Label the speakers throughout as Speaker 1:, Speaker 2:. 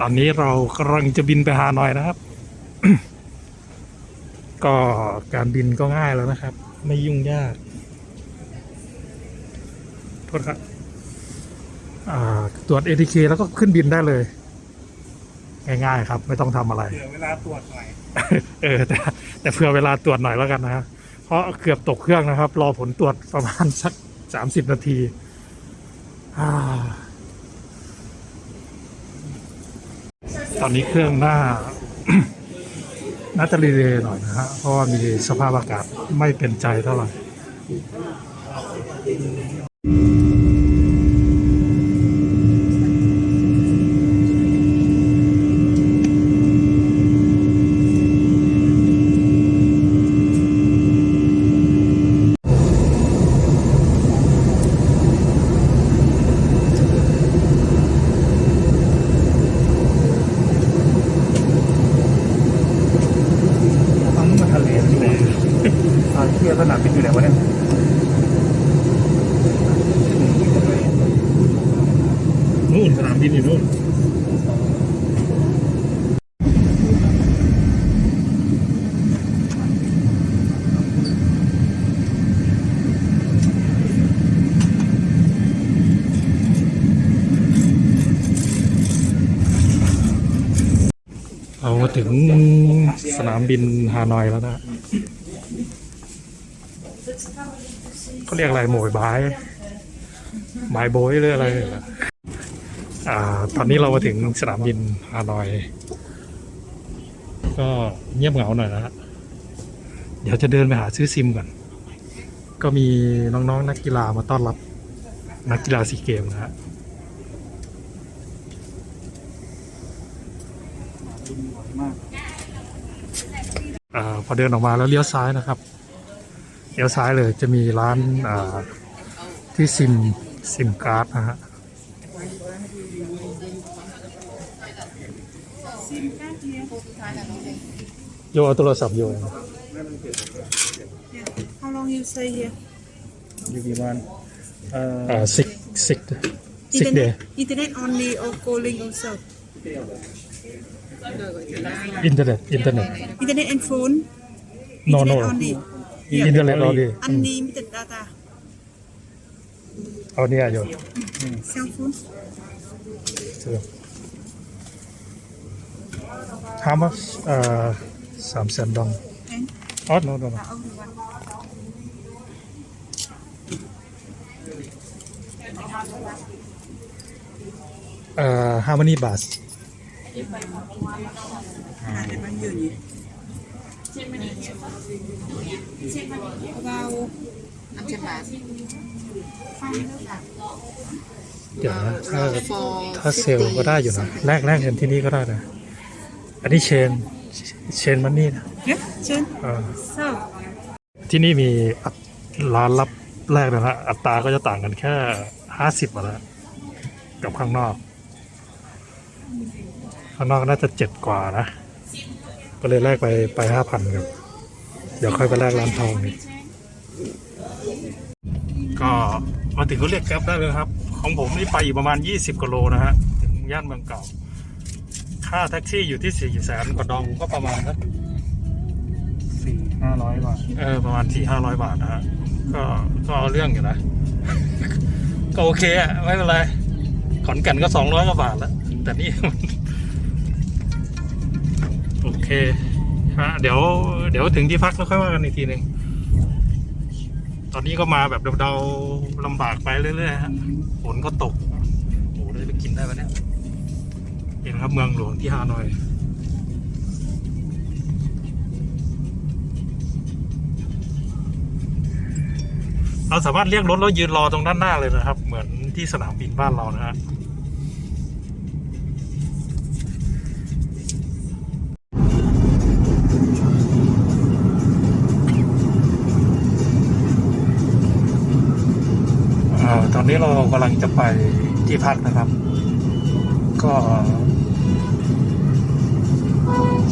Speaker 1: ตอนนี้เรากำลังจะบินไปฮานอยนะครับ ก็การบินก็ง่ายแล้วนะครับ ไม่ยุ่งยาก โทษครับอ่าตรวจ ATK แล้วก็ขึ้นบินได้เลย ง่ายๆครับ ไม่ต้องทำอะไร
Speaker 2: เผื่อเวลาตรวจหน่อย
Speaker 1: เออ แต่แต่เผื่อเวลาตรวจหน่อยแล้วกันนะฮะเพราะเกือบตกเครื่องนะครับ รอผลตรวจประมาณสักสามสิบนาทีอ่า อนนี้เครื่องหน้าน่าจะรีเลย์หน่อยนะฮะเพราะว่ามีสภาพอากาศไม่เป็นใจเท่าไหร่
Speaker 2: ทั้งมาทะเลอยู่ไหนอาเทียบขนาดเป็นอยู่ไหนวะเนี่ย
Speaker 1: นู่นสนามบินอยู่นู่น เรามา ถึงสนามบินฮานอยแล้วนะเขาเรียกอะไรโหมยบายบายโบยหรืออะไรอ่า ตอนนี้เรามาถึงสนามบินฮานอย ก็เงียบเหงาหน่อยนะฮะเดี๋ยวจะเดินไปหาซื้อซิมก่อน ก็มีน้องๆนักกีฬามาต้อนรับ นักกีฬาซีเกมนะฮะ
Speaker 2: มาก
Speaker 1: อาพอเดินออกมาแล้วเลี้ยวซ้ายนะครับ เลี้ยวซ้ายเลยจะมีร้านอ่าที่ซิมซิมการ์ดนะฮะโยเอาโทรศัพท์โย
Speaker 3: How long you stay here?
Speaker 2: อยู่กี่วันเอ่อ
Speaker 1: อ่าซิกซิกซิกเดย์
Speaker 3: Internet, internet only or calling also?
Speaker 1: อินเทอร์เน็ตอินเทอร์เน็ต
Speaker 3: Internet and phone?
Speaker 1: no no
Speaker 3: Internet only.
Speaker 1: อินเทอร์เน็ตเอาดิ
Speaker 3: Unlimited data.
Speaker 1: เอาเนี่ยโย
Speaker 3: Cell phone?
Speaker 1: เจอ how much อ่าสามแสนดอง
Speaker 3: And
Speaker 1: อ๋อ no no no
Speaker 3: uh, only one.
Speaker 1: เอ่อ how many baht
Speaker 3: อ่าเดี๋ยวมันอยู่นี่ About
Speaker 1: เดี๋ยวนะถ้าถ้าเซลล์ก็ได้อยู่นะแลกแลกเงินที่นี่ก็ได้นะ อันนี้เชนเชนมันนี่นะ
Speaker 3: yeah, Chen.
Speaker 1: เออ
Speaker 3: So,
Speaker 1: ที่นี่มีอัตร้านรับแลกนะฮะอัตราก็จะต่างกันแค่ห้าสิบมาแล้วกับข้างนอก ข้างนอกน่าจะเจ็ดกว่านะ ก็เลยแลกไปไปห้าพันครับเดี๋ยวค่อยไปแลกร้านทองนี่ก็มาถึงก็เรียกแก๊ปได้เลยครับ ของผมนี่ไปอยู่ประมาณ 20กิโลนะฮะ ถึงย่านเมืองเก่า ค่าแท็กซี่อยู่ที่สี่แสนกว่าดองก็ประมาณสัก
Speaker 2: สี่ห้าร้อยบาท
Speaker 1: เออ ประมาณสี่ห้าร้อยบาทนะฮะ ก็ก็เอาเรื่องอยู่นะ ก็โอเคอะไม่เป็นไร ขอนแก่นก็สองร้อยกว่าบาทแล้ว แต่นี่มัน เคฮะเดี๋ยว เดี๋ยวถึงที่พักแล้วค่อยว่ากันอีกทีหนึ่งตอนนี้ก็มาแบบเดาๆลำบากไปเรื่อยๆฮะฝนก็ตกโอ้โหเราจะไปกินได้ปะเนี่ยเห็นครับเมืองหลวงที่ฮานอยเราสามารถเรียกรถแล้วยืนรอตรงด้านหน้าเลยนะครับ เหมือนที่สนามบินบ้านเรานะฮะ อ่าตอนนี้เรากำลังจะไปที่พักนะครับ ก็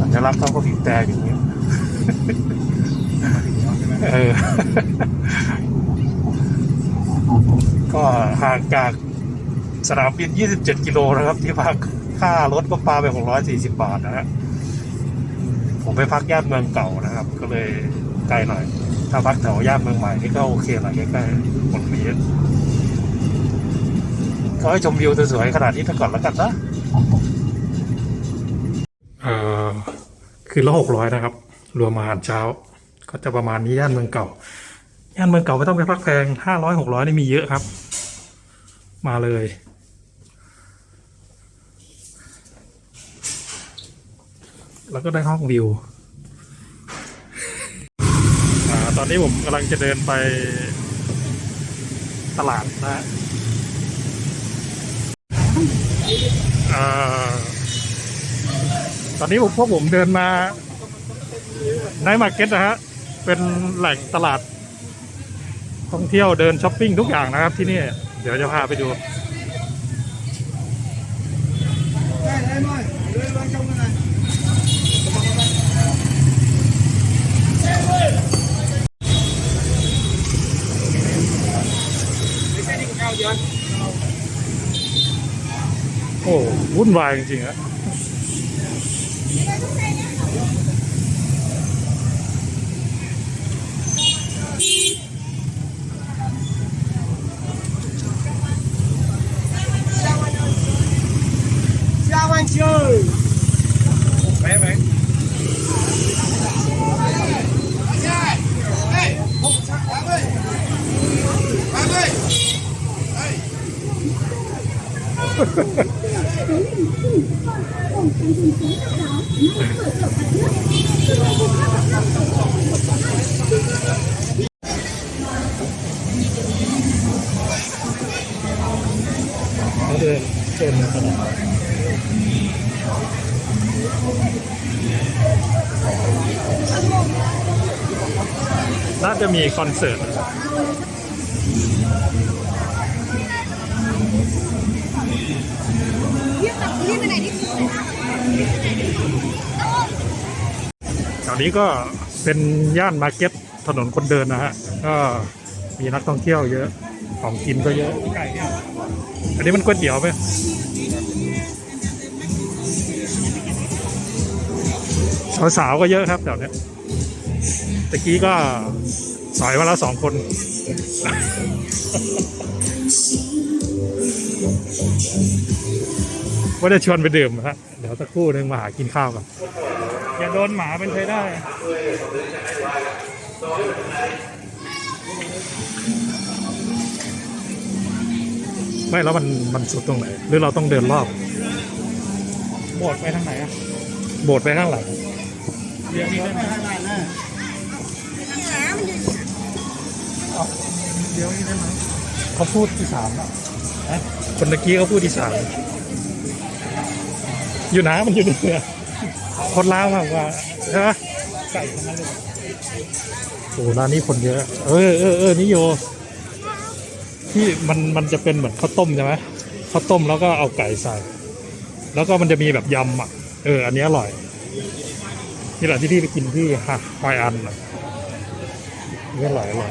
Speaker 1: สัญลักษณ์เขาก็บีบแต่อยู่างนี้เออ ก็ห่างจากสนามบิน 27 กิโลนะครับ ที่พักค่ารถก็ปาไปหกร้อยสี่สิบาทนะฮะผมไปพักย่านเมืองเก่านะครับ ก็เลยไกลหน่อย ถ้าพักแถวย่านเมืองใหม่นี่ก็โอเคหน่อยใกล้ๆหม ดนี้ก็ให้ชมวิวสวยๆขนาดนี้ถ้าก่อนแล้วกันนะเออคือละหกร้อยนะครับ รวมอาหารเช้า ก็จะประมาณนี้ย่านเมืองเก่า ย่านเมืองเก่าไม่ต้องไปพักแพงห้าร้อยหกร้อยนี่มีเยอะครับ มาเลยแล้วก็ได้ห้องวิวอตอนนี้ผมกำลังจะเดินไปตลาดนะฮะอ่า ตอนนี้ผมพวกผมเดินมาในมาร์เก็ตนะฮะ เป็นแหล่งตลาด ท่องเที่ยวเดินช้อปปิ้งทุกอย่างนะครับที่นี่ เดี๋ยวจะพาไปดู โอ้วุ่นวายจริงๆอะเจ้าวันเชื่อ จะมีคอนเสิร์ตนะครับแถวนี้ก็เป็นย่านมาร์เก็ตถนนคนเดินนะฮะ ก็มีนักท่องเที่ยวเยอะ ของกินก็เยอะ อันนี้มันก๋วยเตี๋ยวไหมสาวๆก็เยอะครับแถวเนี้ยตะกี้ก็ สอยมาแล้วสองคน ว่าจะชวนไปดื่มนะฮะ เดี๋ยวสักครู่หนึงมาหากินข้าวกันอย่าโดนหมาเป็นใช้ได้ ไม่แล้วมันมันสุดตรงไหน หรือเราต้องเดินรอบ
Speaker 2: โบดไปทางไหนอะ
Speaker 1: โบสถ์ไปข้างหลัง
Speaker 2: เดี๋ยวนี้ได้ไหมทางไหนน่ะ เดี๋ยวนี้ได้ไหม
Speaker 1: เขาพูดอีสานอะฮะคนตะกี้เขาพูดอีสานอยู่นะมันอยู่ในเรือคนลาวมากกว่าใช่ไหม
Speaker 2: ไก่ทั้งนั้นเลย
Speaker 1: โอ้ร้านนี้คนเยอะ เออเออเออนี่โย ที่มันมันจะเป็นเหมือนข้าวต้มใช่ไหมข้าวต้มแล้วก็เอาไก่ใส่ แล้วก็มันจะมีแบบยำอะ เออ อันนี้อร่อย นี่แหละที่พี่ไปกินที่ฮะฮอยอันอะนี่อร่อยอร่อย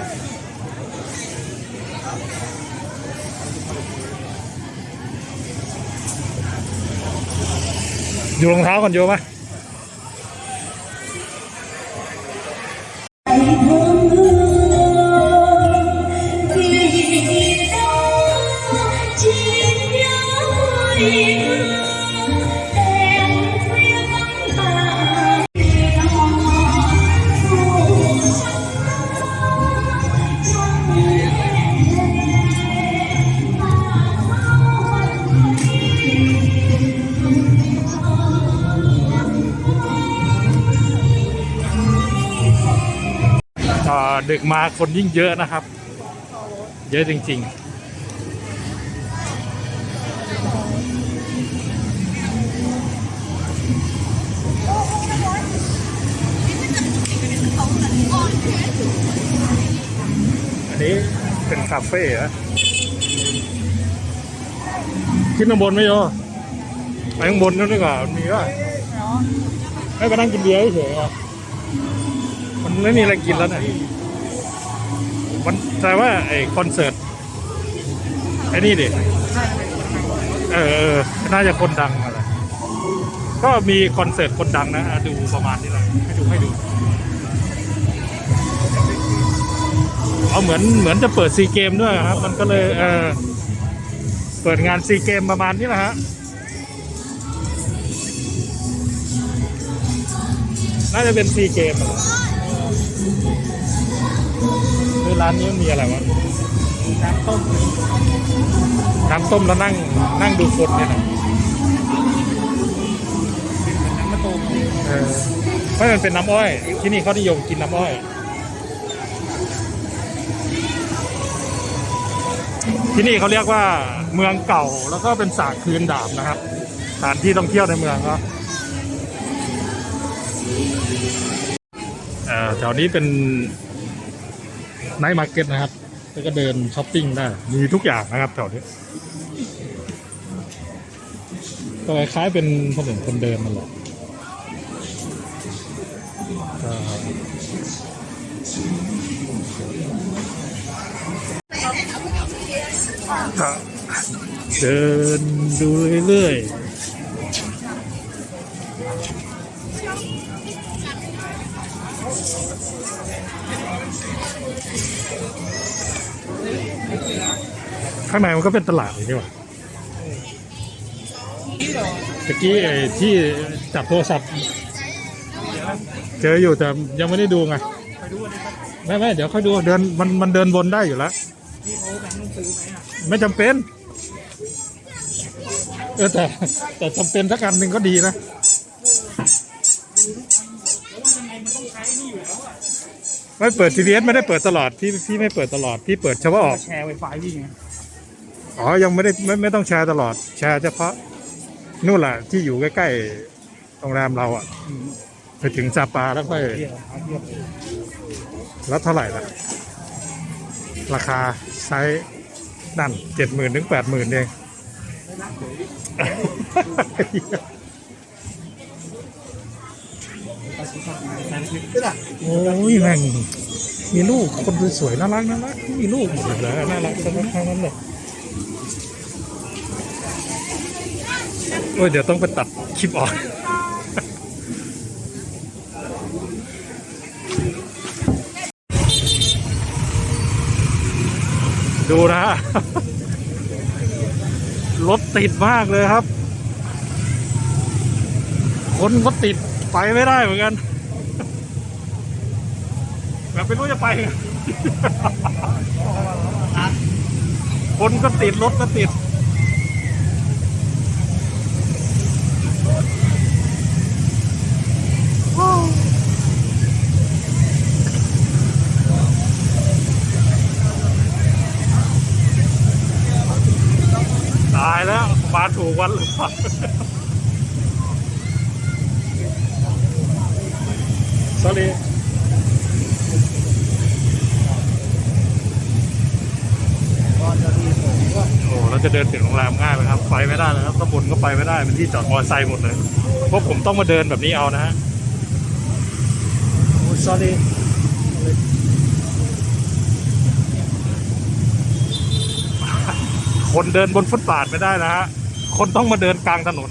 Speaker 1: อยู่รองเท้าก่อนโยมะ ดึกมาคนยิ่งเยอะนะครับ เยอะจริง ๆอันนี้เป็นคาเฟ่เหรอขึ้นข้างบนไหมโยไปข้างบนนู่นดีกว่ามันมีว่าให้ไปนั่งกินเบียร์เฉยๆอะมันไม่มีอะไรกินแล้วเนี่ย มันแต่ว่าไอ้คอนเสิร์ตไอ้นี่ดิเออเออน่าจะคนดังอะไรก็มีคอนเสิร์ตคนดังนะอะดูประมาณนี้แหละให้ดูให้ดูเอาเหมือนเหมือนจะเปิดซีเกมด้วยครับ มันก็เลยเออเปิดงานซีเกมประมาณนี้แหละฮะน่าจะเป็นซีเกมอะคือ ร้านนี้มีอะไรวะ
Speaker 2: น้ำต้ม
Speaker 1: น้ำต้มแล้วนั่งนั่งดูคนเนี่ยนะ
Speaker 2: น้ำมะตูม
Speaker 1: เออไม่มันเป็นน้ำอ้อย ที่นี่เขานิยมกินน้ำอ้อยที่นี่เขาเรียกว่าเมืองเก่าแล้วก็เป็นสากคืนดาบนะครับสถานที่ท่องเที่ยวในเมืองก็แถวนี้เป็น ไนท์มาร์เก็ตนะครับ แล้วก็เดินช้อปปิ้งได้ มีทุกอย่างนะครับแถวนี้ก็คล้ายๆเป็นถนนคนเดินนั่นแหละก็ก็เดินดูเรื่อยๆ ข้างในมันก็เป็นตลาดอย่างนี้ว่าตะกี้ไอ้ที่จับโทรศัพท์ เจออยู่แต่ยังไม่ได้ดูไง
Speaker 2: ไปดูกันนะ
Speaker 1: ไม่ไม่เดี๋ยวค่อยดูเดินมันมันเดินวนได้อยู่แล้ว
Speaker 2: ไหมอะ
Speaker 1: ไม่จำเป็น เออแต่ แต่จำเป็นสักอันหนึ่งก็ดีนะ
Speaker 2: ไมันต้องใช้นี่อยู่แล้วอะ
Speaker 1: ไม่เปิด GPS ไม่ได้เปิดตลอดพี่พี่ไม่เปิดตลอดพี่เปิดเฉพาะออก
Speaker 2: แชร์ไวไฟพี่ไง
Speaker 1: อ๋อ ยังไม่ได้ไม่ไม่ต้องแชร์ตลอด แชร์เฉพาะนู่นแหละที่อยู่ใกล้ๆโรงแรมเราอะ ไปถึงซาปาแล้วค่อยแล้วเท่าไหร่ล่ะ ราคาไซส์นั่นเจ็ดหมื่นถึงแปดหมื่นเอง โอ้ยแม่งมีลูกคนสวยๆน่ารักน่ารักมีลูกหมดเลยน่ารักทั้งนั้นเลย อ้ยเดี๋ยวต้องไปตัดคลิปออกดูนะรถติดมากเลยครับ คนก็ติดไปไม่ได้เหมือนกัน แบบไม่รู้จะไป คนก็ติด รถก็ติด ตายแล้วมา ถูกวันหรือเปล่า sorry
Speaker 2: ก่อนจะดีผมก็
Speaker 1: โอ้เราจะเดินถึงโรงแรมง่ายไหมครับ ไปไม่ได้เลยครับข้างบนก็ไปไม่ได้เป็นที่จอดมอเตอร์ไซค์หมดเลย เพราะผมต้องมาเดินแบบนี้เอานะฮะ
Speaker 2: โอ้ sorry
Speaker 1: คนเดินบนฟุตบาทไม่ได้นะฮะ คนต้องมาเดินกลางถนน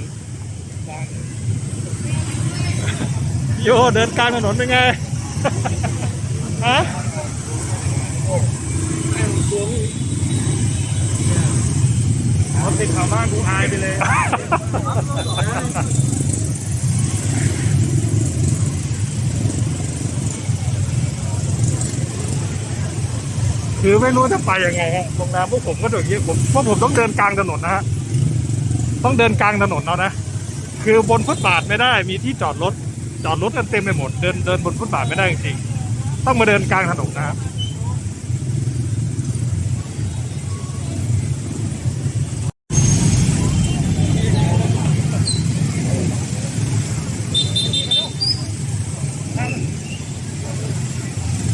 Speaker 1: โยเดินกลางถนนเป็นไงฮะ
Speaker 2: เขาติดข่าวบ้านกูอายไปเลย
Speaker 1: คือไม่รู้จะไปยังไงฮะโรงแรมพวกผมก็อย่างนี้ผมพวกผมต้องเดินกลางถนนนะฮะ ต้องเดินกลางถนนเอานะ คือบนฟุตบาทไม่ได้มีที่จอดรถจอดรถกันเต็มไปหมด เดินเดินบนฟุตบาทไม่ได้จริงๆต้องมาเดินกลางถนนนะครับ